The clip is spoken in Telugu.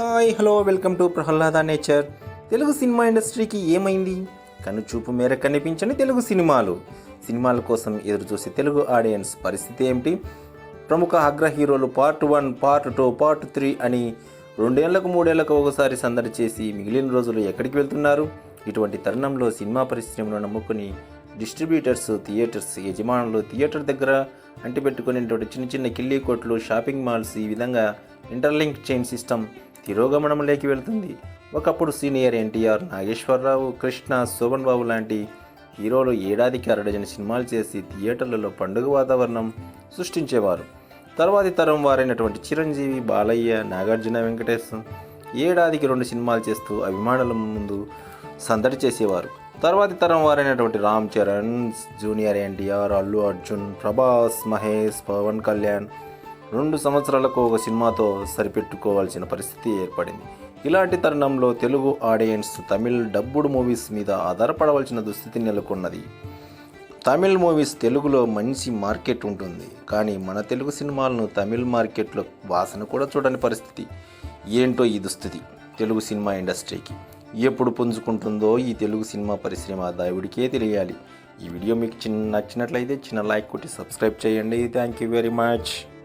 Hi hello welcome to Prahlada nature. Telugu cinema ఇండస్ట్రీకి ఏమైంది? కనుచూపు మేర కనిపించని తెలుగు సినిమాలు. సినిమాల కోసం ఎదురు చూసే తెలుగు ఆడియన్స్ పరిస్థితి ఏమిటి? ప్రముఖ అగ్ర హీరోలు part one part two part three అని రెండేళ్ళకు మూడేళ్ళకు ఒకసారి సందడి చేసి మిగిలిన రోజులు ఎక్కడికి వెళ్తున్నారు? ఇటువంటి తరుణంలో సినిమా పరిశ్రమను నమ్ముకుని డిస్ట్రిబ్యూటర్స్ థియేటర్స్ యజమానులు థియేటర్ దగ్గర అంటిపెట్టుకునేటువంటి చిన్న చిన్న కిల్లీ కోట్లు షాపింగ్ మాల్స్ ఈ విధంగా ఇంటర్లింక్ చైన్ సిస్టమ్ తిరోగమనంలోకి వెళ్తుంది. ఒకప్పుడు సీనియర్ ఎన్టీఆర్ నాగేశ్వరరావు కృష్ణ శోభన్ బాబు లాంటి హీరోలు ఏడాదికి అరడజన సినిమాలు చేసి థియేటర్లలో పండుగ వాతావరణం సృష్టించేవారు. తర్వాతి తరం వారైనటువంటి చిరంజీవి బాలయ్య నాగార్జున వెంకటేశ్ ఏడాదికి రెండు సినిమాలు చేస్తూ అభిమానుల ముందు సందడి చేసేవారు. తర్వాతి తరం వారైనటువంటి రామ్ చరణ్ జూనియర్ ఎన్టీఆర్ అల్లు అర్జున్ ప్రభాస్ మహేష్ పవన్ కళ్యాణ్ రెండు సంవత్సరాలకు ఒక సినిమాతో సరిపెట్టుకోవాల్సిన పరిస్థితి ఏర్పడింది. ఇలాంటి తరుణంలో Telugu audiences Tamil dubbed movies మీద ఆధారపడవలసిన దుస్థితి నెలకొన్నది. తమిళ్ మూవీస్ తెలుగులో మంచి మార్కెట్ ఉంటుంది. కానీ మన తెలుగు సినిమాలను తమిళ్ మార్కెట్లో వాసన కూడా చూడని పరిస్థితి. ఏంటో ఈ దుస్థితి? తెలుగు సినిమా ఇండస్ట్రీకి ఎప్పుడు పుంజుకుంటుందో ఈ తెలుగు సినిమా పరిశ్రమ దేవుడికే తెలియాలి. ఈ వీడియో మీకు చిన్న నచ్చినట్లయితే చిన్న లైక్ కొట్టి సబ్స్క్రైబ్ చేయండి. Thank you very much